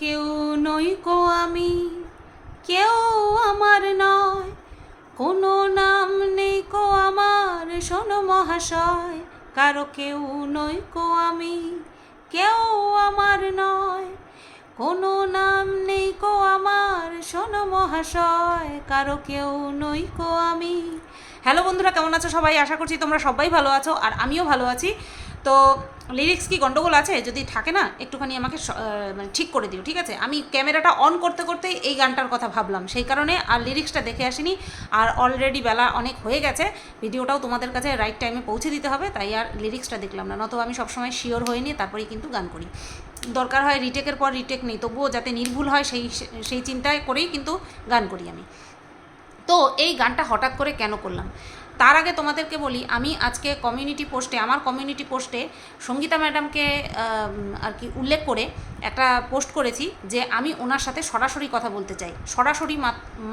কেউ নই কো আমি, কেউ আমার নয়। কোনো নাম নেই কো আমার, শোনো মহাশয়, কারও কেউ নই কো আমি, কেউ আমার নয়। কোনো নাম নেই কো আমার, শোনো মহাশয়, কারও কেউ নই কো আমি। হ্যালো বন্ধুরা, কেমন আছো সবাই? আশা করছি তোমরা সবাই ভালো আছো, আর আমিও ভালো আছি। তো লিরিক্স কি গন্ডগোল আছে? যদি থাকে না, একটুখানি আমাকে মানে ঠিক করে দিও, ঠিক আছে? আমি ক্যামেরাটা অন করতে করতে এই গানটার কথা ভাবলাম। সেই কারণে আর লিরিক্সটা দেখে আসিনি। আর অলরেডি বেলা অনেক হয়ে গেছে। ভিডিওটাও তোমাদের কাছে রাইট টাইমে পৌঁছে দিতে হবে, তাই আর লিরিক্সটা দেখলাম না। নয়তো আমি সবসময় শিওর হয়ে নিয়ে তারপরেই কিন্তু গান করি। দরকার হয় রিটেকের পর রিটেক নেই, তবুও যাতে নির্ভুল হয় সেই সেই চিন্তায় করেই কিন্তু গান করি আমি। তো এই গানটা হঠাৎ করে কেন করলাম? তার আগে তোমাদেরকে বলি, আমি আজকে কমিউনিটি পোস্টে আমার কমিউনিটি পোস্টে সঙ্গীতা ম্যাডামকে আর কি উল্লেখ করে একটা পোস্ট করেছি যে আমি ওনার সাথে সরাসরি কথা বলতে চাই। সরাসরি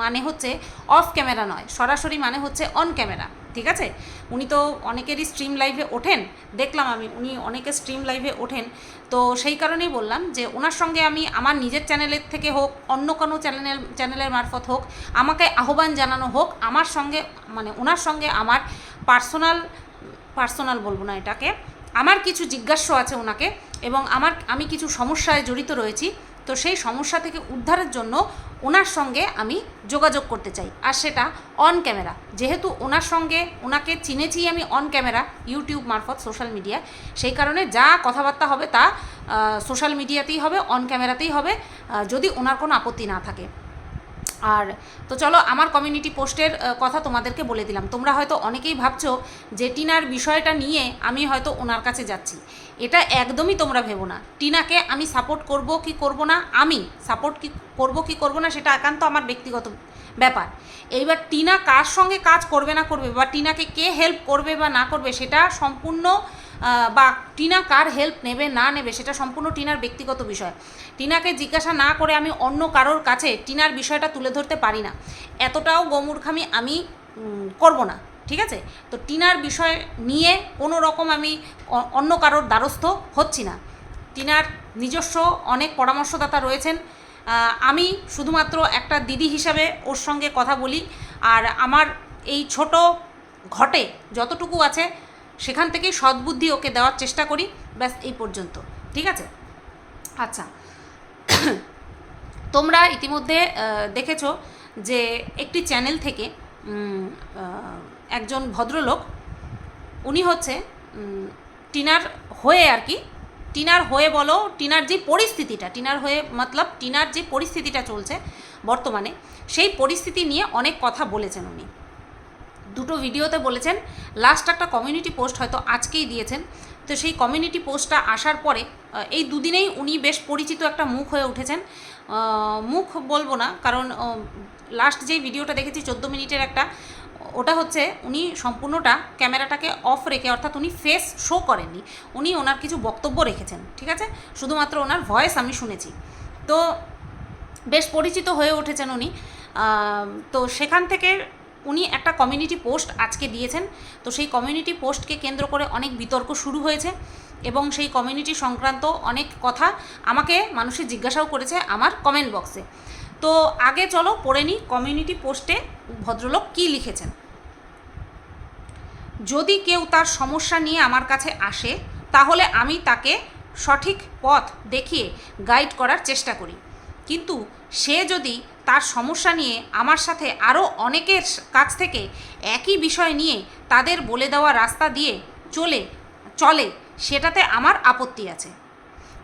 মানে হচ্ছে অফ ক্যামেরা নয়, সরাসরি মানে হচ্ছে অন ক্যামেরা ঠিক আছে? উনি তো অনেকেরই স্ট্রিম লাইভে ওঠেন, দেখলাম আমি, উনি অনেকে স্ট্রিম লাইভে ওঠেন। তো সেই কারণেই বললাম যে ওনার সঙ্গে আমি আমার নিজের চ্যানেলের থেকে হোক, অন্য কোনো চ্যানেলের চ্যানেলের মারফত হোক, আমাকে আহ্বান জানানো হোক, আমার সঙ্গে মানে ওনার সঙ্গে আমার পার্সোনাল পার্সোনাল বলব না এটাকে। আমার কিছু জিজ্ঞাস্য আছে ওনাকে এবং আমার, আমি কিছু সমস্যায় জড়িত রয়েছি, তো সেই সমস্যা থেকে উদ্ধারের জন্য ওনার সঙ্গে আমি যোগাযোগ করতে চাই। আর সেটা অন ক্যামেরা যেহেতু ওনার সঙ্গে ওনাকে চিনেছি আমি অন ক্যামেরা ইউটিউব মারফত সোশ্যাল মিডিয়া সেই কারণে যা কথাবার্তা হবে তা সোশ্যাল মিডিয়াতেই হবে অন ক্যামেরাতেই হবে। যদি ওনার কোনো আপত্তি না থাকে। আর তো চলো, আমার কমিউনিটি পোস্টের কথা তোমাদেরকে বলে দিলাম। তোমরা হয়তো অনেকেই ভাবছ যে টিনার বিষয়টা নিয়ে আমি হয়তো ওনার কাছে যাচ্ছি। এটা একদমই তোমরা ভেবো না। টিনাকে আমি সাপোর্ট করব কি করব না, আমি সাপোর্ট কি করব কি করব না, সেটা একান্ত আমার ব্যক্তিগত ব্যাপার। এইবার টিনা কার সঙ্গে কাজ করবে না করবে বা টিনাকে কে হেল্প করবে বা না করবে, সেটা সম্পূর্ণ বা টিনা কার হেল্প নেবে, না নেবে, সেটা সম্পূর্ণ টিনার ব্যক্তিগত বিষয়। টিনাকে জিজ্ঞাসা না করে আমি অন্য কারোর কাছে টিনার বিষয়টা তুলে ধরতে পারি না। এতটাও গোমূর্খামি আমি করব না, ঠিক আছে? তো টিনার বিষয় নিয়ে কোনো রকম আমি অন্য কারোর দ্বারস্থ হচ্ছি না। টিনার নিজস্ব অনেক পরামর্শদাতা রয়েছেন। আমি শুধুমাত্র একটা দিদি হিসাবে ওর সঙ্গে কথা বলি। আর আমার এই ছোট ঘটে যতটুকু আছে সেখান থেকেই সদ্বুদ্ধি ওকে দেওয়ার চেষ্টা করি। ব্যাস, এই পর্যন্ত। ঠিক আছে? আচ্ছা। তোমরা ইতিমধ্যে দেখেছ যে একটি চ্যানেল থেকে একজন ভদ্রলোক, উনি হচ্ছে টিনার হয়ে আর কি, টিনার হয়ে বলো, টিনার যে পরিস্থিতিটা, টিনার হয়ে মতলব টিনার যে পরিস্থিতিটা চলছে বর্তমানে, সেই পরিস্থিতি নিয়ে অনেক কথা বলেছেন উনি। দুটো ভিডিওতে বলেছেন লাস্ট একটা কমিউনিটি পোস্ট হয়তো আজকেই দিয়েছেন। তো সেই কমিউনিটি পোস্টটা আসার পরে এই দুদিনেই উনি বেশ পরিচিত একটা মুখ হয়ে উঠেছেন। মুখ বলব না, কারণ লাস্ট যেই ভিডিওটা দেখেছি, চোদ্দ মিনিটের একটা, ওটা হচ্ছে উনি সম্পূর্ণটা ক্যামেরাটাকে অফ রেখে, অর্থাৎ উনি ফেস শো করেননি। উনি ওনার কিছু বক্তব্য রেখেছেন, ঠিক আছে? শুধুমাত্র ওনার ভয়েস আমি শুনেছি। তো বেশ পরিচিত হয়ে উঠেছেন উনি। তো সেখান থেকে উনি একটা কমিউনিটি পোস্ট আজকে দিয়েছেন। তো সেই কমিউনিটি পোস্টকে কেন্দ্র করে অনেক বিতর্ক শুরু হয়েছে এবং সেই কমিউনিটি সংক্রান্ত অনেক কথা আমাকে মানুষে জিজ্ঞাসাও করেছে আমার কমেন্ট বক্সে তো আগে চলো পড়ে নিই কমিউনিটি পোস্টে ভদ্রলোক কী লিখেছেন। যদি কেউ তার সমস্যা নিয়ে আমার কাছে আসে, তাহলে আমি তাকে সঠিক পথ দেখিয়ে গাইড করার চেষ্টা করি। কিন্তু সে যদি তার সমস্যা নিয়ে আমার সাথে আরও অনেকের কাছ থেকে একই বিষয় নিয়ে তাদের বলে দেওয়া রাস্তা দিয়ে চলে চলে, সেটাতে আমার আপত্তি আছে।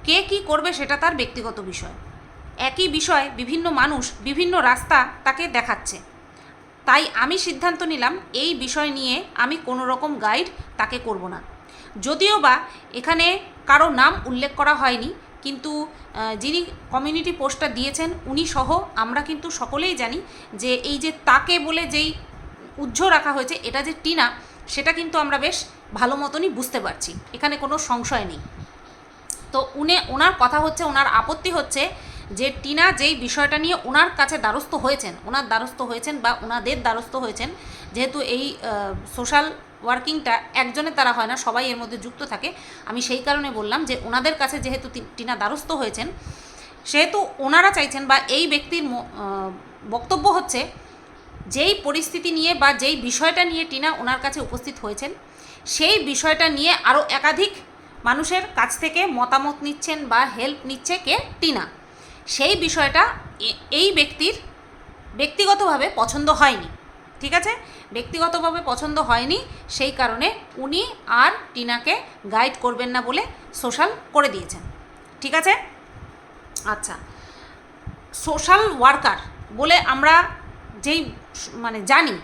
কে কি করবে সেটা তার ব্যক্তিগত বিষয়। একই বিষয় বিভিন্ন মানুষ বিভিন্ন রাস্তা তাকে দেখাচ্ছে। তাই আমি সিদ্ধান্ত নিলাম, এই বিষয় নিয়ে আমি কোনো রকম গাইড তাকে করব না। যদিও বা এখানে কারও নাম উল্লেখ করা হয়নি কিন্তু যিনি কমিউনিটি পোস্টটা দিয়েছেন, উনি সহ আমরা কিন্তু সকলেই জানি যে এই যে তাকে বলে যেই উজ্জ্ব রাখা হয়েছে, এটা যে টিনা, সেটা কিন্তু আমরা বেশ ভালো মতনই বুঝতে পারছি। এখানে কোনো সংশয় নেই। তো উনি, ওনার কথা হচ্ছে, ওনার আপত্তি হচ্ছে যে টিনা যেই বিষয়টা নিয়ে ওনার কাছে দ্বারস্থ হয়েছেন, ওনার দ্বারস্থ হয়েছেন বা ওনাদের দ্বারস্থ হয়েছেন, যেহেতু এই সোশ্যাল ওয়ার্কিংটা একজনের তারা হয় না, সবাই এর মধ্যে যুক্ত থাকে। আমি সেই কারণে বললাম যে ওনাদের কাছে যেহেতু টিনা দ্বারস্থ হয়েছেন, সেহেতু ওনারা চাইছেন বা এই ব্যক্তির বক্তব্য হচ্ছে যেই পরিস্থিতি নিয়ে বা যেই বিষয়টা নিয়ে টিনা ওনার কাছে উপস্থিত হয়েছেন, সেই বিষয়টা নিয়ে আরও একাধিক মানুষের কাছ থেকে মতামত নিচ্ছেন বা হেল্প নিচ্ছে কে? টিনা। সেই বিষয়টা এই ব্যক্তির ব্যক্তিগতভাবে পছন্দ হয়নি। ঠিক আছে? ব্যক্তিগতভাবে পছন্দ হয়নি, সেই কারণে উনি আর টিনাকে গাইড করবেন না বলে সোশ্যাল করে দিয়েছেন। ঠিক আছে? আচ্ছা। সোশ্যাল ওয়ার্কার বলে আমরা যেই মানে জানি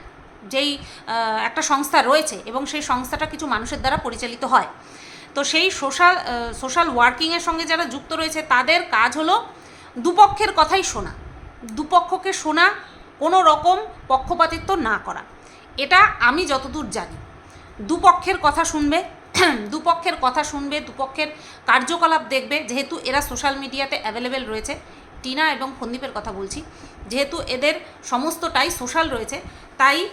যেই একটা সংস্থা রয়েছে এবং সেই সংস্থাটা কিছু মানুষের দ্বারা পরিচালিত হয়। তো সেই সোশ্যাল সোশ্যাল ওয়ার্কিংয়ের সঙ্গে যারা যুক্ত রয়েছে, তাদের কাজ হলো দুপক্ষের কথাই শোনা। দুপক্ষকে শোনা কোনো রকম পক্ষপাতিত্ব না করা। এটা আমি যতদূর জানি। দুপক্ষের কথা শুনবে, দুপক্ষের কথা শুনবে, দুপক্ষের কার্যকলাপ দেখবে, যেহেতু এরা সোশ্যাল মিডিয়াতে অ্যাভেলেবেল রয়েছে। টিনা এবং ফন্দীপের কথা বলছি, যেহেতু এদের সমস্তটাই সোশ্যাল রয়েছে, তাই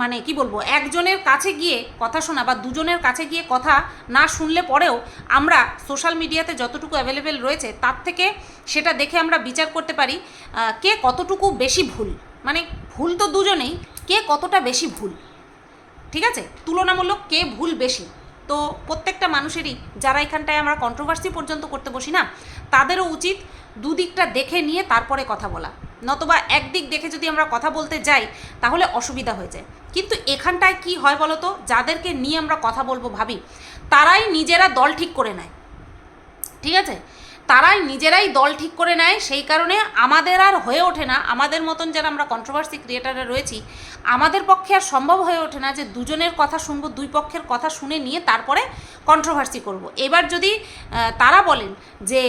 মানে কি বলব, একজনের কাছে গিয়ে কথা শোনা বা দুজনের কাছে গিয়ে কথা না শুনলে পরেও আমরা সোশ্যাল মিডিয়াতে যতটুকু অ্যাভেলেবেল রয়েছে, তার থেকে সেটা দেখে আমরা বিচার করতে পারি কে কতটুকু বেশি ভুল। মানে ভুল তো দুজনেই, কে কতটা বেশি ভুল। ঠিক আছে? তুলনামূলক কে ভুল বেশি। তো প্রত্যেকটা মানুষেরই, যারা এখানটায় আমরা কন্ট্রোভার্সি পর্যন্ত করতে বসি না তাদেরও উচিত দুদিকটা দেখে নিয়ে তারপরে কথা বলা। নতবা একদিক দেখে যদি আমরা কথা বলতে যাই, তাহলে অসুবিধা হয়ে যায়। কিন্তু এখানটায় কি হয় বলো তো যাদেরকে নিয়ে আমরা কথা বলব ভাবি, তারাই নিজেরা দল ঠিক করে নেয়। ঠিক আছে? তারাই নিজেরাই দল ঠিক করে নেয়, সেই কারণে আমাদের আর হয়ে ওঠে না। আমাদের মতন যারা আমরা কন্ট্রোভার্সি ক্রিয়েটাররা রয়েছি, আমাদের পক্ষে আর সম্ভব হয়ে ওঠে না যে দুজনের কথা শুনব, দুই পক্ষের কথা শুনে নিয়ে তারপরে কন্ট্রোভার্সি করব। এবার যদি তারা বলেন যে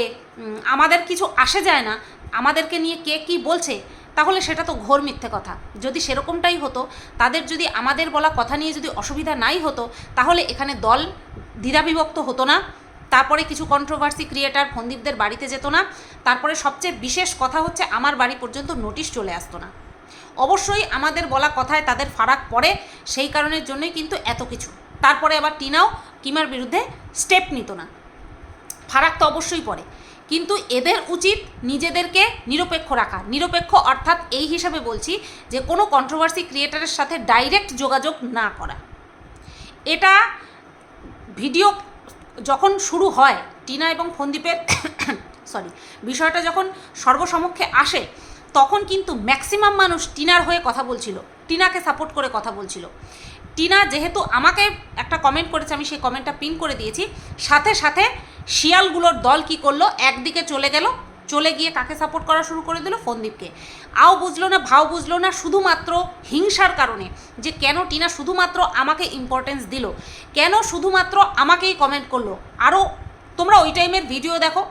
আমাদের কিছু আসে যায় না, আমাদেরকে নিয়ে কে কি বলছে, তাহলে সেটা তো ঘোর মিথ্যে কথা। যদি সেরকমটাই হতো, তাদের যদি আমাদের বলা কথা নিয়ে যদি অসুবিধা নাই হতো, তাহলে এখানে দল দ্বিধাবিভক্ত হতো না। তারপরে কিছু কন্ট্রোভার্সি ক্রিয়েটার ফন্দীপদের বাড়িতে যেত না। তারপরে সবচেয়ে বিশেষ কথা হচ্ছে আমার বাড়ি পর্যন্ত নোটিশ চলে আসতো না। অবশ্যই আমাদের বলা কথায় তাদের ফারাক পড়ে, সেই কারণের জন্যই কিন্তু এত কিছু। তারপরে আবার টিনাও কিমার বিরুদ্ধে স্টেপ নিত না। ফারাক তো অবশ্যই পড়ে। কিন্তু এদের উচিত নিজেদেরকে নিরপেক্ষ রাখা। নিরপেক্ষ অর্থাৎ এই হিসাবে বলছি যে কোনো কন্ট্রোভার্সি ক্রিয়েটারের সাথে ডাইরেক্ট যোগাযোগ না করা। এটা ভিডিও যখন শুরু হয়, টিনা এবং ফন্দীপের সরি বিষয়টা যখন সর্বসমক্ষে আসে, তখন কিন্তু ম্যাক্সিমাম মানুষ টিনার হয়ে কথা বলছিল, টিনাকে সাপোর্ট করে কথা বলছিল। টিনা যেহেতু আমাকে একটা কমেন্ট করেছে, আমি সেই কমেন্টটা পিন করে দিয়েছি, সাথে সাথে শিয়ালগুলোর দল কি করল, একদিকে চলে গেল, চলে গিয়ে কাকে সাপোর্ট করা শুরু করে দিল, ফন্দীপকে। আও বুঝলো না, ভাও বুঝলো না, শুধুমাত্র হিংসার কারণে যে কেন টিনা শুধুমাত্র আমাকে ইম্পর্টেন্স দিল, কেন শুধুমাত্র আমাকেই কমেন্ট করল। আরও তোমরা ওই টাইমের ভিডিও দেখো,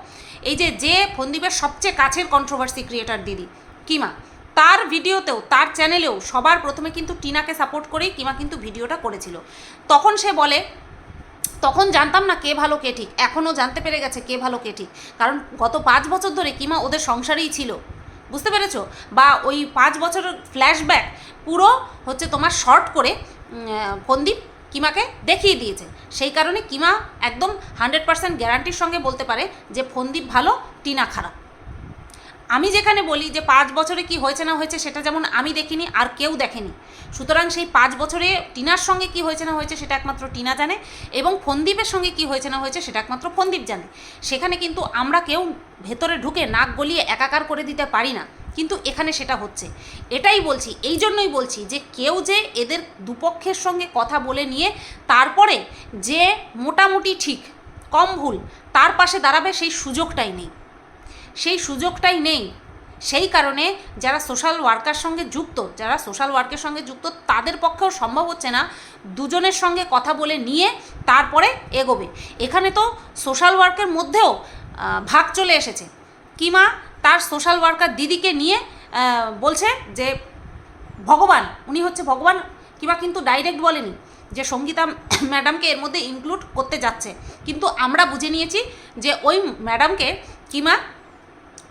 এই যে যে ফন্দীপের সবচেয়ে কাছের কন্ট্রোভার্সি ক্রিয়েটার দিদি, কিমা, তার ভিডিওতেও তার চ্যানেলেও সবার প্রথমে কিন্তু টিনাকে সাপোর্ট করেই কিমা কিন্তু ভিডিওটা করেছিল। তখন সে বলে, তখন জানতাম না কে ভালো কে ঠিক এখনও জানতে পেরে গেছে কে ভালো কে ঠিক, কারণ গত পাঁচ বছর ধরে কিমা ওদের সংসারেই ছিল। বুঝতে পেরেছ? বা ওই পাঁচ বছরের ফ্ল্যাশব্যাক পুরো হচ্ছে তোমার শর্ট করে ফন্দীপ কিমাকে দেখিয়ে দিয়েছে। সেই কারণে কিমা একদম হান্ড্রেড পার্সেন্ট গ্যারান্টির সঙ্গে বলতে পারে যে ফন্দীপ ভালো, টিনা খারাপ। আমি যেখানে বলি যে পাঁচ বছরে কি হয়েছে না হয়েছে, সেটা যেমন আমি দেখিনি আর কেউ দেখেনি। সুতরাং সেই পাঁচ বছরে টিনার সঙ্গে কি হয়েছে না হয়েছে, সেটা একমাত্র টিনা জানে এবং ফন্দীপের সঙ্গে কি হয়েছে না হয়েছে, সেটা একমাত্র ফন্দীপ জানে। সেখানে কিন্তু আমরা কেউ ভেতরে ঢুকে নাক গলিয়ে একাকার করে দিতে পারি না, কিন্তু এখানে সেটা হচ্ছে। এটাই বলছি, এই জন্যই বলছি যে কেউ যে এদের দুপক্ষের সঙ্গে কথা বলে নিয়ে তারপরে যে মোটামুটি ঠিক, কম ভুল, তার পাশে দাঁড়াবে সেই সুযোগটাই নেই। সেই সুযোগটাই নেই। সেই কারণে যারা সোশ্যাল ওয়ার্কার সঙ্গে যুক্ত, যারা সোশ্যাল ওয়ার্কের সঙ্গে যুক্ত, তাদের পক্ষেও সম্ভব হচ্ছে না দুজনের সঙ্গে কথা বলে নিয়ে তারপরে এগোবে। এখানে তো সোশ্যাল ওয়ার্কের মধ্যেও ভাগ চলে এসেছে। কিমা তার সোশ্যাল ওয়ার্কার দিদিকে নিয়ে বলছে যে, ভগবান, উনি হচ্ছে ভগবান। কিংবা কিন্তু ডাইরেক্ট বলেনি যে, সঙ্গীতা ম্যাডামকে এর মধ্যে ইনক্লুড করতে যাচ্ছে। কিন্তু আমরা বুঝে নিয়েছি যে, ওই ম্যাডামকে কিমা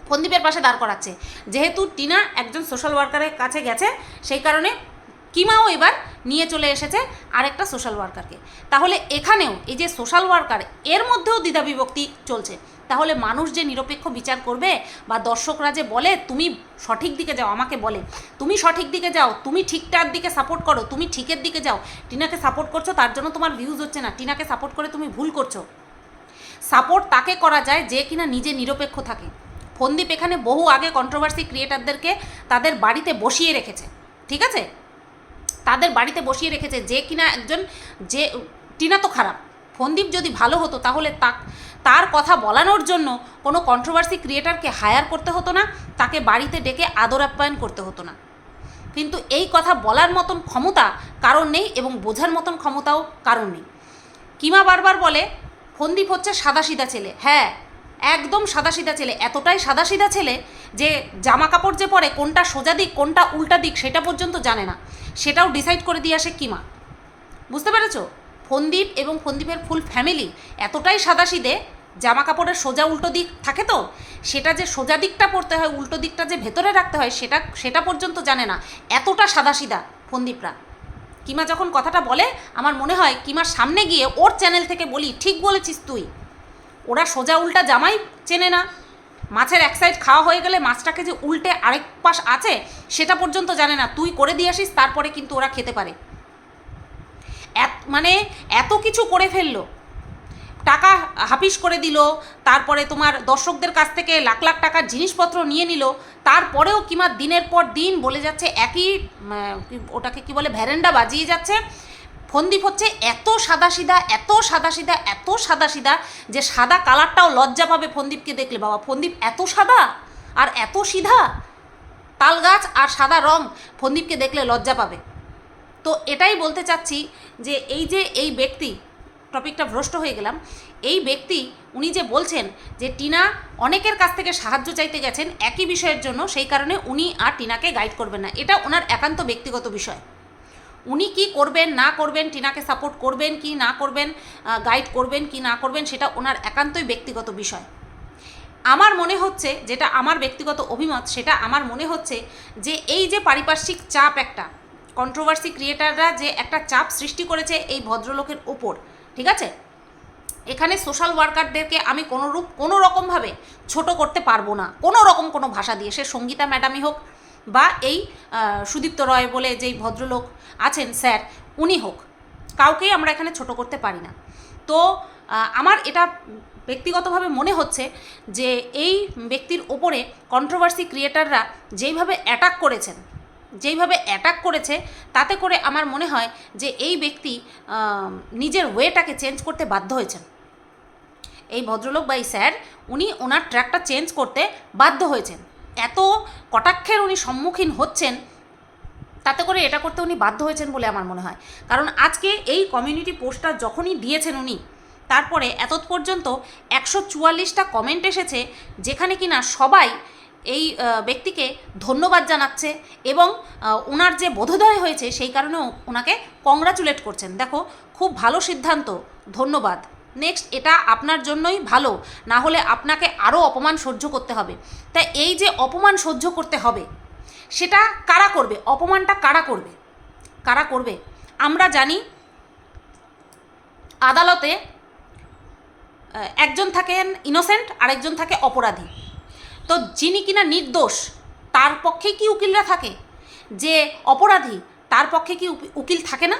ফন্দীপের পাশে দাঁড় করাচ্ছে। যেহেতু টিনা একজন সোশ্যাল ওয়ার্কারের কাছে গেছে, সেই কারণে কিমাও এবার নিয়ে চলে এসেছে আরেকটা সোশ্যাল ওয়ার্কারকে তাহলে এখানেও এই যে সোশ্যাল ওয়ার্কার এর মধ্যেও দ্বিধাবিভক্তি চলছে। তাহলে মানুষ যে নিরপেক্ষ বিচার করবে বা দর্শকরা যে বলে, তুমি সঠিক দিকে যাও, আমাকে বলে। তুমি সঠিক দিকে যাও, তুমি ঠিকটার দিকে সাপোর্ট করো, তুমি ঠিকের দিকে যাও। টিনাকে সাপোর্ট করছ, তার জন্য তোমার ভিউজ হচ্ছে না। টিনাকে সাপোর্ট করে তুমি ভুল করছ। সাপোর্ট তাকে করা যায় যে কিনা নিজে নিরপেক্ষ থাকে। ফন্দীপ এখানে বহু আগে কন্ট্রোভার্সি ক্রিয়েটারদেরকে তাদের বাড়িতে বসিয়ে রেখেছে, ঠিক আছে? তাদের বাড়িতে বসিয়ে রেখেছে যে কিনা একজন, যে, টিনা তো খারাপ। ফন্দীপ যদি ভালো হতো তাহলে তা, তার কথা বলানোর জন্য কোনো কন্ট্রোভার্সি ক্রিয়েটারকে হায়ার করতে হতো না, তাকে বাড়িতে ডেকে আদর আপ্যায়ন করতে হতো না। কিন্তু এই কথা বলার মতন ক্ষমতা কারণ নেই এবং বোঝার মতন ক্ষমতাও কারণ নেই। কিমা বারবার বলে ফন্দীপ হচ্ছে সাদাসিধা ছেলে। হ্যাঁ একদম সাদাসিধা ছেলে, এতটাই সাদাসিধা ছেলে যে জামা কাপড় যে পরে কোনটা সোজা দিক, কোনটা উল্টা দিক সেটা পর্যন্ত জানে না। সেটাও ডিসাইড করে দিয়ে আসে কিমা। বুঝতে পেরেছ? ফন্দীপ এবং ফন্দীপের ফুল ফ্যামিলি এতটাই সাদাসিদে জামা কাপড়ের সোজা উল্টো দিক থাকে তো? সেটা যে সোজা দিকটা পড়তে হয়, উল্টো দিকটা যে ভেতরে রাখতে হয়, সেটা সেটা পর্যন্ত জানে না। এতটা সাদাসিদা ফন্দীপরা। কিমা যখন কথাটা বলে, আমার মনে হয় কিমার সামনে গিয়ে ওর চ্যানেল থেকে বলি, ঠিক বলেছিস তুই। ওরা সোজা উল্টা জামাই চেনে না। মাছের এক সাইড খাওয়া হয়ে গেলে মাছটাকে যে উল্টে আরেক পাশ আছে, সেটা পর্যন্ত জানে না। তুই করে দিয়ে আসিস, তারপরে কিন্তু ওরা খেতে পারে। এত মানে এত কিছু করে ফেলল। টাকা হাফিস করে দিল, তারপরে তোমার দর্শকদের কাছ থেকে লাখ লাখ টাকার জিনিসপত্র নিয়ে নিল, তারপরেও কিমা দিনের পর দিন বলে যাচ্ছে একই ওটাকে কি বলে ভ্যারেন্ডা বাজিয়ে যাচ্ছে। ফন্দীপ হচ্ছে এত সাদাসিধা এত সাদাসিধা এত সাদাসিধা যে সাদা কালারটাও লজ্জা পাবে ফন্দীপকে দেখলে। বাবা ফন্দীপ এত সাদা আর এত সিধা। তাল গাছ আর সাদা রং ফন্দীপকে দেখলে লজ্জা পাবে। তো এটাই বলতে চাচ্ছি যে এই যে এই ব্যক্তি, টপিকটা ভ্রষ্ট হয়ে গেলাম, এই ব্যক্তি উনি যে বলছেন যে টিনা অনেকের কাছ থেকে সাহায্য চাইতে গেছেন একই বিষয়ের জন্য, সেই কারণে উনি আর টিনাকে গাইড করবেন না। এটা ওনার একান্ত ব্যক্তিগত বিষয়। উনি কি করবেন, না করবেন, টিনাকে সাপোর্ট করবেন কি, না করবেন গাইড করবেন কি, না করবেন, সেটা ওনার একান্তই ব্যক্তিগত বিষয়। আমার মনে হচ্ছে যেটা আমার ব্যক্তিগত অভিমত, সেটা আমার মনে হচ্ছে যে এই যে পারিপার্শ্বিক চাপ একটা কন্ট্রোভার্সি ক্রিয়েটাররা যে একটা চাপ সৃষ্টি করেছে এই ভদ্রলোকের ওপর, ঠিক আছে? এখানে সোশ্যাল ওয়ার্কারদেরকে আমি কোনোরূপ কোনো রকমভাবে ছোট করতে পারব না। কোনো রকম কোনো ভাষা দিয়ে, সে সঙ্গীতা ম্যাডামই হোক বা এই সুদীপ্ত রয় বলে যেই ভদ্রলোক আছেন, স্যার, উনি হোক, কাউকেই আমরা এখানে ছোট করতে পারি না। তো আমার এটা ব্যক্তিগতভাবে মনে হচ্ছে যে এই ব্যক্তির ওপরে কন্ট্রোভার্সি ক্রিয়েটাররা যেইভাবে অ্যাটাক করেছেন, যেইভাবে অ্যাটাক করেছে, তাতে করে আমার মনে হয় যে এই ব্যক্তি নিজের ওয়েটাকে চেঞ্জ করতে বাধ্য হয়েছেন। এই ভদ্রলোক বা এই স্যার, উনি ওনার ট্র্যাকটা চেঞ্জ করতে বাধ্য হয়েছেন। এত কটাক্ষের উনি সম্মুখীন হচ্ছেন, তাতে করে এটা করতে উনি বাধ্য হয়েছেন বলে আমার মনে হয়। কারণ আজকে এই কমিউনিটি পোস্টটা যখনই দিয়েছেন উনি, তারপরে এত পর্যন্ত একশো চুয়াল্লিশটা কমেন্ট এসেছে যেখানে কিনা সবাই এই ব্যক্তিকে ধন্যবাদ জানাচ্ছে এবং ওনার যে বোধোদয় হয়েছে সেই কারণেও ওনাকে কংগ্রাচুলেট করছেন। দেখো, খুব ভালো সিদ্ধান্ত। ধন্যবাদ। নেক্সট এটা আপনার জন্যই ভালো। না হলে আপনাকে আরও অপমান সহ্য করতে হবে। তাই এই যে অপমান সহ্য করতে হবে, সেটা কারা করবে? অপমানটা কারা করবে? কারা করবে? আমরা জানি আদালতে একজন থাকেন ইনোসেন্ট আরেকজন থাকে অপরাধী। তো যিনি কিনা নির্দোষ, তার পক্ষে কি উকিলরা থাকে? যে অপরাধী, তার পক্ষে কি উকিল থাকে না?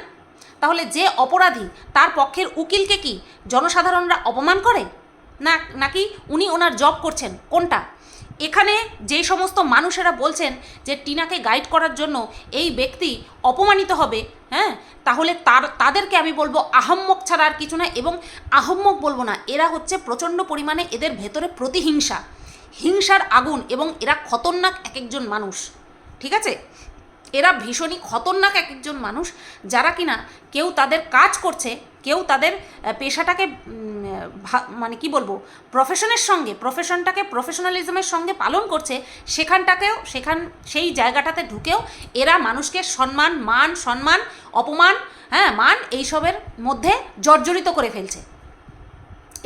তাহলে যে অপরাধী তার পক্ষের উকিলকে কি জনসাধারণরা অপমান করে? না, নাকি উনি ওনার জব করছেন? কোনটা? এখানে যেই সমস্ত মানুষেরা বলছেন যে টিনাকে গাইড করার জন্য এই ব্যক্তি অপমানিত হবে হ্যাঁ? তাহলে তার, তাদেরকে আমি বলব আহম্মক ছাড়া আর কিছু না এবং আহম্মক বলব না, এরা হচ্ছে প্রচণ্ড পরিমাণে এদের ভেতরে প্রতিহিংসা। হিংসার আগুন এবং এরা খতরনাক এক একজন মানুষ। ঠিক আছে? এরা ভীষণই খতরনাক এক একজন মানুষ, যারা কিনা কেউ তাদের কাজ করছে, কেউ তাদের পেশাটাকে মানে কি বলব প্রফেশনের সঙ্গে প্রফেশনটাকে প্রফেশনালিজমের সঙ্গে পালন করছে, সেখানটাকেও, সেখান, সেই জায়গাটাতে ঢুকেও এরা মানুষকে সম্মান, মান, সম্মান, অপমান হ্যাঁ মান এইসবের মধ্যে জর্জরিত করে ফেলছে।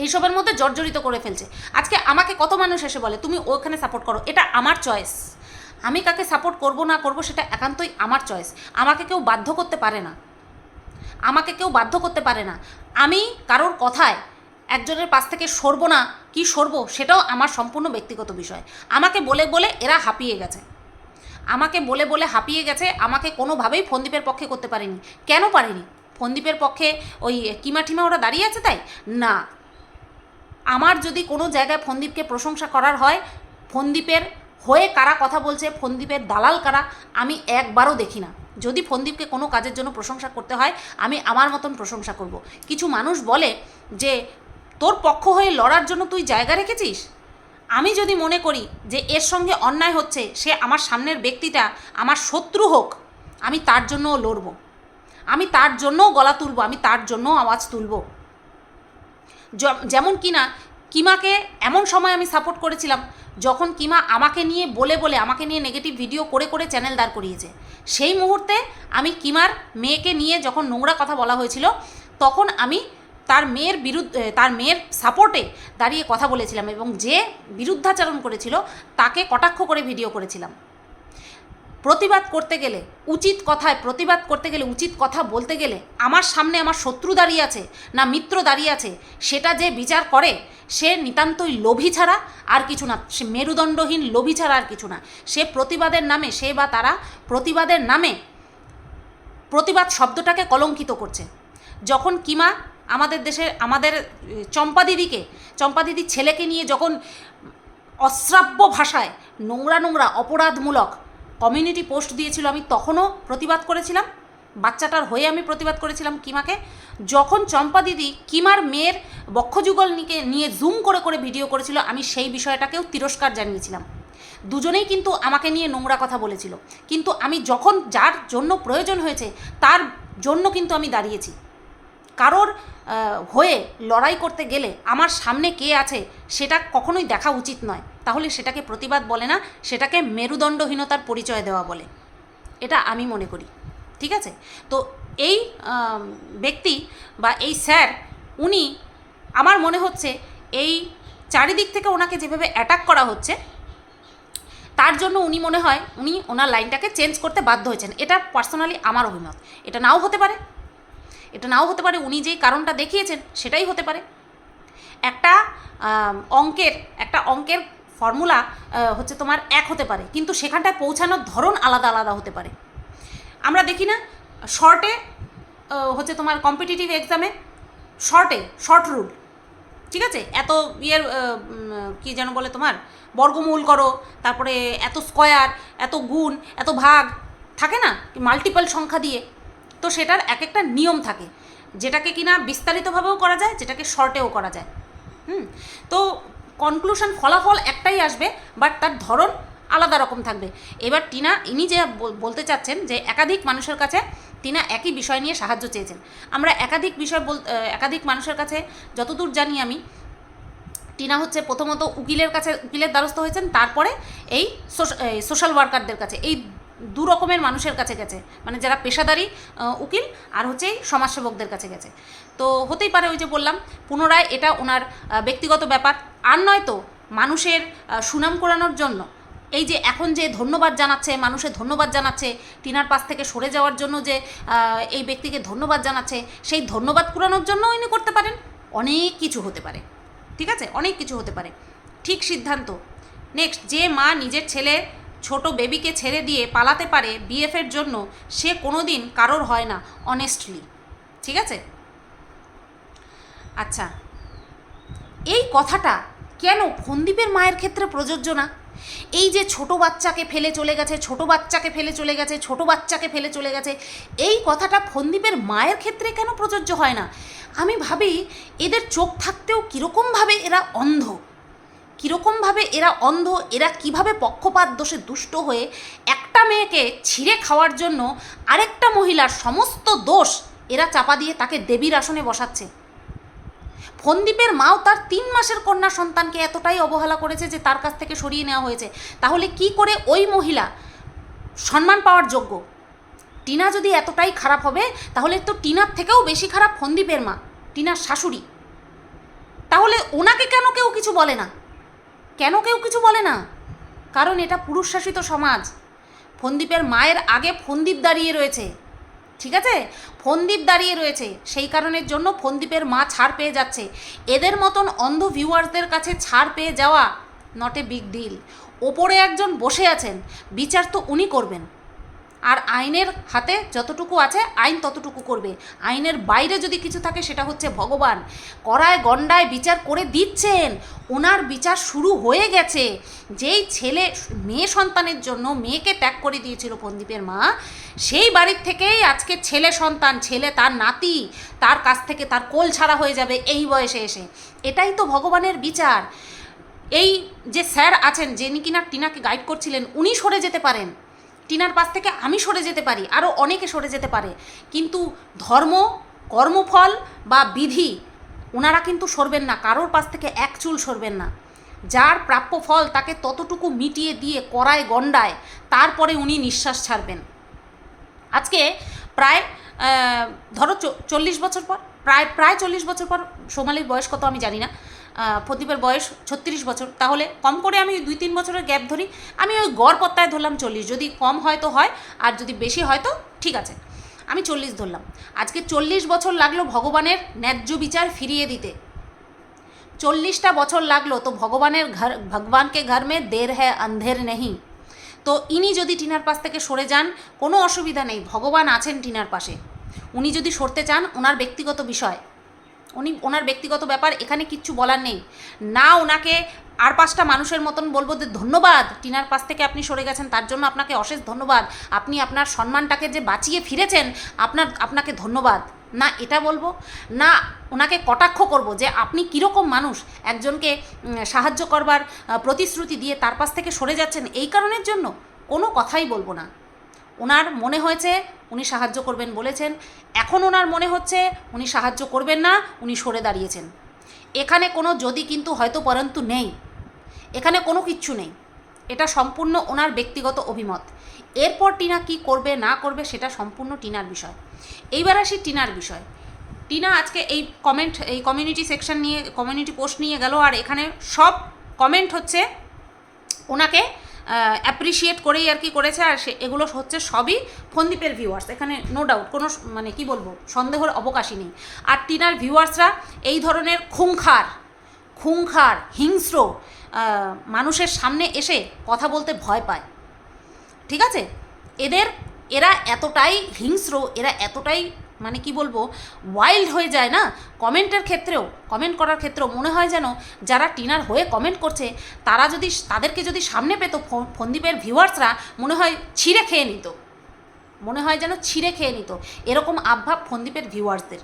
এইসবের মধ্যে জর্জরিত করে ফেলছে। আজকে আমাকে কত মানুষ এসে বলে, তুমি ওখানে সাপোর্ট করো, এটা আমার চয়েস আমি কাকে সাপোর্ট করব না করব সেটা একান্তই আমার চয়েস আমাকে কেউ বাধ্য করতে পারে না। আমাকে কেউ বাধ্য করতে পারে না। আমি কারোর কথায় একজনের পাশ থেকে সরবো না, কি সরবো সেটাও আমার সম্পূর্ণ ব্যক্তিগত বিষয়। আমাকে বলে বলে এরা হাঁপিয়ে গেছে। আমাকে বলে বলে হাঁপিয়ে গেছে, আমাকে কোনোভাবেই ফন্দীপের পক্ষে করতে পারেনি। কেন পারেনি? ফন্দীপের পক্ষে ওই কিমা টিমা ওরা দাঁড়িয়ে আছে তাই? না। আমার যদি কোনো জায়গায় ফন্দীপকে প্রশংসা করার হয়, ফন্দীপের হয়ে কারা কথা বলছে, ফন্দীপের দালাল কারা, আমি একবারও দেখি না। যদি ফন্দীপকে কোনো কাজের জন্য প্রশংসা করতে হয়, আমি আমার মতন প্রশংসা করব। কিছু মানুষ বলে যে, তোর পক্ষ হয়ে লড়ার জন্য তুই জায়গা রেখেছিস? আমি যদি মনে করি যে, এর সঙ্গে অন্যায় হচ্ছে, সে আমার সামনের ব্যক্তিটা, আমার শত্রু হোক, আমি তার জন্যও লড়ব। আমি তার জন্যও গলা তুলব, আমি তার জন্যও আওয়াজ তুলব। যেমন কিনা, কিমাকে এমন সময় আমি সাপোর্ট করেছিলাম যখন কিমা আমাকে নিয়ে বলে বলে, আমাকে নিয়ে নেগেটিভ ভিডিও করে করে চ্যানেল দাঁড় করিয়েছে, সেই মুহূর্তে আমি কিমার মেয়েকে নিয়ে যখন নোংরা কথা বলা হয়েছিল, তখন আমি তার মেয়ের বিরুদ্ধে তার মেয়ের সাপোর্টে দাঁড়িয়ে কথা বলেছিলাম এবং যে বিরুদ্ধাচরণ করেছিল, তাকে কটাক্ষ করে ভিডিও করেছিলাম। প্রতিবাদ করতে গেলে, উচিত কথায় প্রতিবাদ করতে গেলে, উচিত কথা বলতে গেলে আমার সামনে আমার শত্রু দাঁড়িয়ে আছে, না মিত্র দাঁড়িয়ে আছে, সেটা যে বিচার করে, সে নিতান্তই লোভী ছাড়া আর কিছু না। সে মেরুদণ্ডহীন লোভী ছাড়া আর কিছু না। সে প্রতিবাদের নামে, সে বা তারা প্রতিবাদের নামে প্রতিবাদ শব্দটাকে কলঙ্কিত করছে। যখন কিমা আমাদের দেশের, আমাদের চম্পা দিদিকে, চম্পা দিদির ছেলেকে নিয়ে যখন অশ্রাব্য ভাষায় নোংরা নোংরা, অপরাধমূলক কমিউনিটি পোস্ট দিয়েছিল, আমি তখনও প্রতিবাদ করেছিলাম। বাচ্চাটার হয়ে আমি প্রতিবাদ করেছিলাম কিমাকে। যখন চম্পা দিদি কিমার মেয়ের বক্ষযুগল নিকে নিয়ে জুম করে করে ভিডিও করেছিল, আমি সেই বিষয়টাকেও তিরস্কার জানিয়েছিলাম। দুজনেই কিন্তু আমাকে নিয়ে নোংরা কথা বলেছিল। কিন্তু আমি যখন যার জন্য প্রয়োজন হয়েছে, তার জন্য কিন্তু আমি দাঁড়িয়েছি। কারোর হয়ে লড়াই করতে গেলে আমার সামনে কে আছে, সেটা কখনোই দেখা উচিত নয়। তাহলে সেটাকে প্রতিবাদ বলে না, সেটাকে মেরুদণ্ডহীনতার পরিচয় দেওয়া বলে। এটা আমি মনে করি, ঠিক আছে? তো এই ব্যক্তি বা এই স্যার, উনি আমার মনে হচ্ছে এই চারিদিক থেকে ওনাকে যেভাবে অ্যাটাক করা হচ্ছে, তার জন্য উনি মনে হয়, উনি ওনার লাইনটাকে চেঞ্জ করতে বাধ্য হয়েছেন। এটা পার্সোনালি আমার অভিমত। এটা নাও হতে পারে। এটা নাও হতে পারে, উনি যেই কারণটা দেখিয়েছেন, সেটাই হতে পারে। একটা অঙ্কের একটা অঙ্কের ফর্মুলা হচ্ছে তোমার এক হতে পারে। কিন্তু সেখানটায় পৌঁছানোর ধরন আলাদা আলাদা হতে পারে। আমরা দেখি না শর্টে হচ্ছে তোমার কম্পিটিটিভ এক্সামে শর্টে শর্ট রুল ঠিক আছে? এত ইয়ের কি যেন বলে তোমার, বর্গমূল করো, তারপরে এত স্কয়ার এত গুণ, এত ভাগ, থাকে না? মাল্টিপল সংখ্যা দিয়ে। তো সেটার এক একটা নিয়ম থাকে, যেটাকে কিনা বিস্তারিতভাবেও করা যায়, যেটাকে শর্টেও করা যায়। হুম? তো কনক্লুশন ফলাফল একটাই আসবে বাট তার ধরন আলাদা রকম থাকবে। এবার টিনা, ইনি যে বল- বলতে চাচ্ছেন যে একাধিক মানুষের কাছে টিনা একই বিষয় নিয়ে সাহায্য চেয়েছেন। আমরা একাধিক বিষয় বল একাধিক মানুষের কাছে যতদূর জানি আমি, টিনা হচ্ছে প্রথমত উকিলের কাছে, উকিলের দ্বারস্থ হয়েছেন, তারপরে এই সোশ্যাল ওয়ার্কারদের কাছে, এই দু রকমের মানুষের কাছে গেছে। মানে যারা পেশাদারি উকিল আর হচ্ছে এই সমাজসেবকদের কাছে গেছে। তো হতেই পারে ওই যে বললাম, পুনরায় এটা ওনার ব্যক্তিগত ব্যাপার আর নয় তো মানুষের সুনাম করানোর জন্য। এই যে এখন যে ধন্যবাদ জানাচ্ছে মানুষের ধন্যবাদ জানাচ্ছে, টিনার পাশ থেকে সরে যাওয়ার জন্য যে এই ব্যক্তিকে ধন্যবাদ জানাচ্ছে, সেই ধন্যবাদ কুড়ানোর জন্য ইনি করতে পারেন। অনেক কিছু হতে পারে। ঠিক আছে? অনেক কিছু হতে পারে। ঠিক সিদ্ধান্ত। নেক্সট যে মা নিজের ছেলে, ছোট বেবিকে ছেড়ে দিয়ে পালাতে পারে বিএফের জন্য, সে কোনো দিন কারোর হয় না অনেস্টলি ঠিক আছে? আচ্ছা। এই কথাটা কেন ফন্দীপের মায়ের ক্ষেত্রে প্রযোজ্য না? এই যে ছোট বাচ্চাকে ফেলে চলে গেছে, ছোট বাচ্চাকে ফেলে চলে গেছে, ছোট বাচ্চাকে ফেলে চলে গেছে, এই কথাটা ফন্দীপের মায়ের ক্ষেত্রে কেন প্রযোজ্য হয় না? আমি ভাবি এদের চোখ থাকতেও কীরকমভাবে এরা অন্ধ। কীরকমভাবে এরা অন্ধ, এরা কীভাবে পক্ষপাত দোষে দুষ্ট হয়ে একটা মেয়েকে ছিঁড়ে খাওয়ার জন্য আরেকটা মহিলার সমস্ত দোষ এরা চাপা দিয়ে তাকে দেবীর আসনে বসাচ্ছে? ফন্দীপের মাও তার তিন মাসের কন্যা সন্তানকে এতটাই অবহেলা করেছে যে তার কাছ থেকে সরিয়ে নেওয়া হয়েছে। তাহলে কি করে ওই মহিলা সম্মান পাওয়ার যোগ্য? টিনা যদি এতটাই খারাপ হবে, তাহলে তো টিনার থেকেও বেশি খারাপ ফন্দীপের মা, টিনার শাশুড়ি। তাহলে ওনাকে কেন কেউ কিছু বলে না? কেন কেউ কিছু বলে না? কারণ এটা পুরুষ শাসিত সমাজ। ফন্দীপের মায়ের আগে ফন্দীপ দাঁড়িয়ে রয়েছে। ঠিক আছে? ফন্দীপ দাঁড়িয়ে রয়েছে। সেই কারণের জন্য ফন্দীপের মা ছাড় পেয়ে যাচ্ছে। এদের মতন অন্ধ ভিউয়ার্সদের কাছে ছাড় পেয়ে যাওয়া নট এ বিগ ডিল ওপরে একজন বসে আছেন। বিচার তো উনি করবেন। আর আইনের হাতে যতটুকু আছে, আইন ততটুকু করবে। আইনের বাইরে যদি কিছু থাকে, সেটা হচ্ছে ভগবান। করায় গণ্ডায় বিচার করে দিচ্ছেন। ওনার বিচার শুরু হয়ে গেছে। যেই ছেলে, মেয়ে সন্তানের জন্য মেয়েকে ত্যাগ করে দিয়েছিল পন্দীপের মা সেই বাড়ির থেকেই আজকে ছেলে সন্তান, ছেলে তার নাতি, তার কাছ থেকে তার কোল ছাড়া হয়ে যাবে এই বয়সে এসে। এটাই তো ভগবানের বিচার। এই যে স্যার আছেন, যিনি কিনা টিনাকে গাইড করছিলেন, উনি সরে যেতে পারেন। টিনার পাশ থেকে আমি সরে যেতে পারি আরও অনেকে সরে যেতে পারে। কিন্তু ধর্ম, কর্মফল বা বিধি ওনারা কিন্তু সরবেন না, কারোর পাশ থেকে এক চুল সরবেন না। যার প্রাপ্য ফল তাকে ততটুকু মিটিয়ে দিয়ে, করায় গণ্ডায় তারপরে উনি নিঃশ্বাস ছাড়বেন। আজকে প্রায় ধরো চল্লিশ বছর পর, প্রায় প্রায় চল্লিশ বছর পর সোমালির বয়স কত আমি জানি না প্রদীপের বয়স ছত্রিশ বছর, তাহলে কম করে আমি দুই তিন বছরের গ্যাপ ধরি, আমি ওই গড় পত্তায় ধরলাম চল্লিশ, যদি কম হয় তো হয়, আর যদি বেশি হয় তো ঠিক আছে, আমি চল্লিশ ধরলাম। আজকে চল্লিশ বছর লাগল ভগবানের ন্যায্য বিচার ফিরিয়ে দিতে। চল্লিশটা বছর লাগল তো ভগবানের ঘর, ভগবানকে ঘর মে দের হ্যাঁ অন্ধের নেই তো ইনি যদি টিনার পাশ থেকে সরে যান, কোনো অসুবিধা নেই, ভগবান আছেন টিনার পাশে। উনি যদি সরতে চান, ওনার ব্যক্তিগত বিষয়। উনি, ওনার ব্যক্তিগত ব্যাপার, এখানে কিচ্ছু বলার নেই। না ওনাকে আর পাঁচটা মানুষের মতন বলব যে, ধন্যবাদ, টিনার পাশ থেকে আপনি সরে গেছেন, তার জন্য আপনাকে অশেষ ধন্যবাদ। আপনি আপনার সম্মানটাকে যে বাঁচিয়ে ফিরেছেন, আপনার, আপনাকে ধন্যবাদ। না এটা বলব, না ওনাকে কটাক্ষ করব যে আপনি কীরকম মানুষ, একজনকে সাহায্য করবার প্রতিশ্রুতি দিয়ে তার পাশ থেকে সরে যাচ্ছেন, এই কারণের জন্য কোনো কথাই বলব না। ওনার মনে হয়েছে উনি সাহায্য করবেন বলেছেন, এখন ওনার মনে হচ্ছে উনি সাহায্য করবেন না, উনি সরে দাঁড়িয়েছেন। এখানে কোনো যদি কিন্তু হয়তো পরন্তু নেই, এখানে কোনো কিচ্ছু নেই, এটা সম্পূর্ণ ওনার ব্যক্তিগত অভিমত। এরপর টিনা কি করবে, না করবে, সেটা সম্পূর্ণ টিনার বিষয়। এইবার আসি টিনার বিষয়। টিনা আজকে এই কমেন্ট এই কমিউনিটি সেকশন নিয়ে কমিউনিটি পোস্ট নিয়ে গেল আর এখানে সব কমেন্ট হচ্ছে ওনাকে অ্যাপ্রিসিয়েট করেই আর কি করেছে আর সে এগুলো হচ্ছে সবই ফন্দীপের ভিউয়ার্স এখানে নো ডাউট কোনো মানে কি বলব, সন্দেহের অবকাশই নেই। আর টিনার ভিউয়ার্সরা এই ধরনের খুংখার খুংখার, হিংস্র মানুষের সামনে এসে কথা বলতে ভয় পায়। ঠিক আছে? এদের এরা এতটাই হিংস্র, এরা এতটাই মানে কি বলব ওয়াইল্ড হয়ে যায় না? কমেন্টের ক্ষেত্রেও, কমেন্ট করার ক্ষেত্রেও মনে হয় যেন যারা টিনার হয়ে কমেন্ট করছে, তারা যদি, তাদেরকে যদি সামনে পেতো ফন্দীপের ভিউয়ার্সরা, মনে হয় ছিঁড়ে খেয়ে নিত। মনে হয় যেন ছিঁড়ে খেয়ে নিত, এরকম আভাব ফন্দীপের ভিউয়ার্সদের।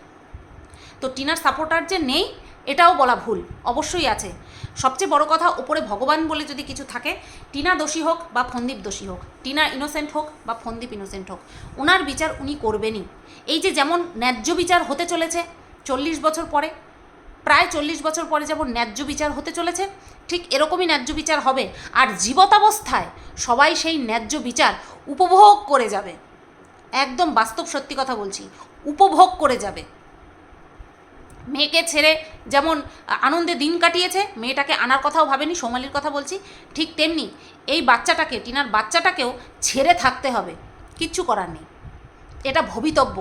তো টিনার সাপোর্টার যে নেই, এটাও বলা ভুল, অবশ্যই আছে। সবচেয়ে বড় কথা, ওপরে ভগবান বলে যদি কিছু থাকে, টিনা দোষী হোক বা ফন্দীপ দোষী হোক, টিনা ইনোসেন্ট হোক বা ফন্দীপ ইনোসেন্ট হোক, ওনার বিচার উনি করবেনই। এই যে যেমন ন্যায্য বিচার হতে চলেছে চল্লিশ বছর পরে, প্রায় চল্লিশ বছর পরে যেমন ন্যায্য বিচার হতে চলেছে, ঠিক এরকমই ন্যায্য বিচার হবে। আর জীবতাবস্থায় সবাই সেই ন্যায্য বিচার উপভোগ করে যাবে। একদম বাস্তব সত্যি কথা বলছি, উপভোগ করে যাবে। মেয়েকে ছেড়ে যেমন আনন্দে দিন কাটিয়েছে, মেয়েটাকে আনার কথাও ভাবেনি, সোমালির কথা বলছি, ঠিক তেমনি এই বাচ্চাটাকে, টিনার বাচ্চাটাকেও ছেড়ে থাকতে হবে, কিচ্ছু করার নেই। এটা ভবিতব্য।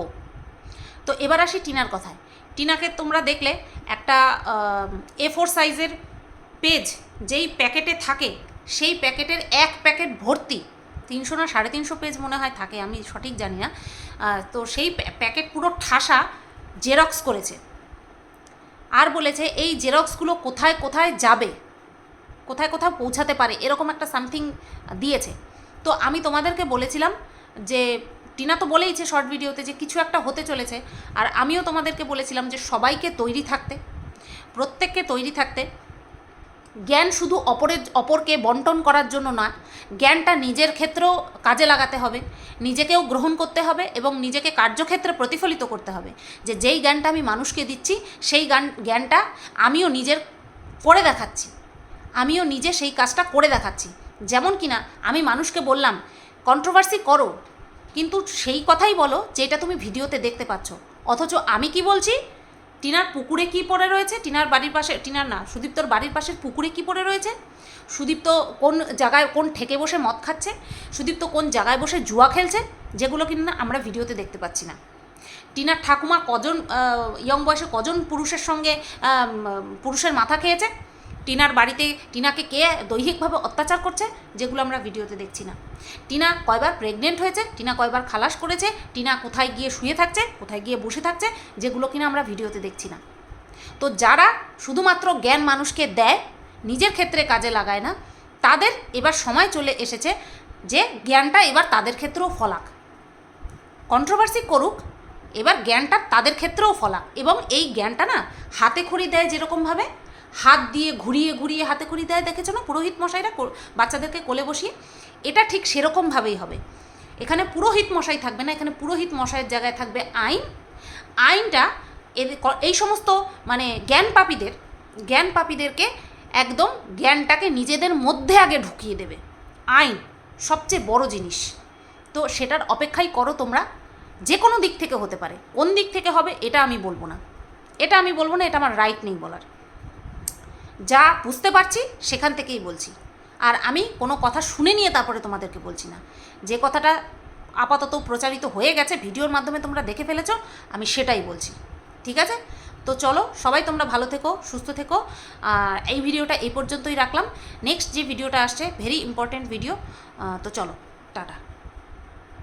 তো এবার আসি টিনার কথায়। টিনাকে তোমরা দেখলে একটা এ ফোর সাইজের পেজ, যেই প্যাকেটে থাকে, সেই প্যাকেটের এক প্যাকেট ভর্তি। তিনশো না সাড়ে তিনশো পেজ মনে হয় থাকে, আমি সঠিক জানি না। তো সেই প্যাকেট পুরো ঠাসা জেরক্স করেছে। আর বলেছে, এই জেরক্সগুলো কোথায় কোথায় যাবে? কোথায়, কোথাও পৌঁছাতে পারে? এরকম একটা সামথিং দিয়েছে। তো আমি তোমাদেরকে বলেছিলাম যে, টিনা তো বলেইছে শর্ট ভিডিওতে যে কিছু একটা হতে চলেছে। আর আমিও তোমাদেরকে বলেছিলাম যে সবাইকে তৈরি থাকতে, প্রত্যেককে তৈরি থাকতে জ্ঞান শুধু অপরের অপরকে বন্টন করার জন্য না জ্ঞানটা নিজের ক্ষেত্রেও কাজে লাগাতে হবে, নিজেকেও গ্রহণ করতে হবে এবং নিজেকে কার্যক্ষেত্রে প্রতিফলিত করতে হবে যে যেই জ্ঞানটা আমি মানুষকে দিচ্ছি, সেই জ্ঞান, জ্ঞানটা আমিও নিজের করে দেখাচ্ছি, আমিও নিজে সেই কাজটা করে দেখাচ্ছি। যেমন কিনা আমি মানুষকে বললাম, কন্ট্রোভার্সি করো, কিন্তু সেই কথাই বলো, যেটা তুমি ভিডিওতে দেখতে পাচ্ছ। অথচ আমি কি বলছি? টিনার পুকুরে কি পড়ে রয়েছে? টিনার বাড়ির পাশে, টিনার না, সুদীপ্তর বাড়ির পাশের পুকুরে কি পড়ে রয়েছে? সুদীপ্ত কোন জায়গায় কোন ঠেকে বসে মদ খাচ্ছে? সুদীপ্ত কোন জায়গায় বসে জুয়া খেলছে? যেগুলো কিনা আমরা ভিডিওতে দেখতে পাচ্ছি না। টিনার ঠাকুমা কজন ইয়ং বয়সে কজন পুরুষের সঙ্গে পুরুষের মাথা খেয়েছে? টিনার বাড়িতে, টিনাকে কে দৈহিকভাবে অত্যাচার করছে, যেগুলো আমরা ভিডিওতে দেখছি না। টিনা কয়বার প্রেগনেন্ট হয়েছে, টিনা কয়বার খালাস করেছে, টিনা কোথায় গিয়ে শুয়ে থাকছে, কোথায় গিয়ে বসে থাকছে, যেগুলো কিনা আমরা ভিডিওতে দেখছি না। তো যারা শুধুমাত্র জ্ঞান মানুষকে দেয়, নিজের ক্ষেত্রে কাজে লাগায় না, তাদের এবার সময় চলে এসেছে যে জ্ঞানটা এবার তাদের ক্ষেত্রেও ফলাক। কন্ট্রোভার্সি করুক, এবার জ্ঞানটা তাদের ক্ষেত্রেও ফলাক। এবং এই জ্ঞানটা না হাতে খড়ি দেয় যেরকমভাবে হাত দিয়ে ঘুরিয়ে ঘুরিয়ে হাতে খড়ি দেয়, দেখেছ না? পুরোহিত মশাইরা বাচ্চাদেরকে কোলে বসিয়ে, এটা ঠিক সেরকমভাবেই হবে। এখানে পুরোহিত মশাই থাকবে না, এখানে পুরোহিত মশাইয়ের জায়গায় থাকবে আইন। আইনটা এই সমস্ত মানে জ্ঞান পাপীদের, জ্ঞান একদম জ্ঞানটাকে নিজেদের মধ্যে আগে ঢুকিয়ে দেবে। আইন সবচেয়ে বড় জিনিস। তো সেটার অপেক্ষাই করো তোমরা, যে কোনো দিক থেকে হতে পারে। কোন দিক থেকে হবে, এটা আমি বলব না। এটা আমি বলব না, এটা আমার রাইট নেই বলার। যা বুঝতে পারছি সেখান থেকেই বলছি। আর আমি কোনো কথা শুনে নিয়ে তারপরে তোমাদেরকে বলছি না। যে কথাটা আপাতত প্রচারিত হয়ে গেছে, ভিডিওর মাধ্যমে তোমরা দেখে ফেলেছ, আমি সেটাই বলছি। ঠিক আছে? তো চলো, সবাই তোমরা ভালো থেকো, সুস্থ থেকো। এই ভিডিওটা এই পর্যন্তই রাখলাম। নেক্সট যে ভিডিওটা আসছে ভেরি ইম্পর্ট্যান্ট ভিডিও তো চলো, টাটা।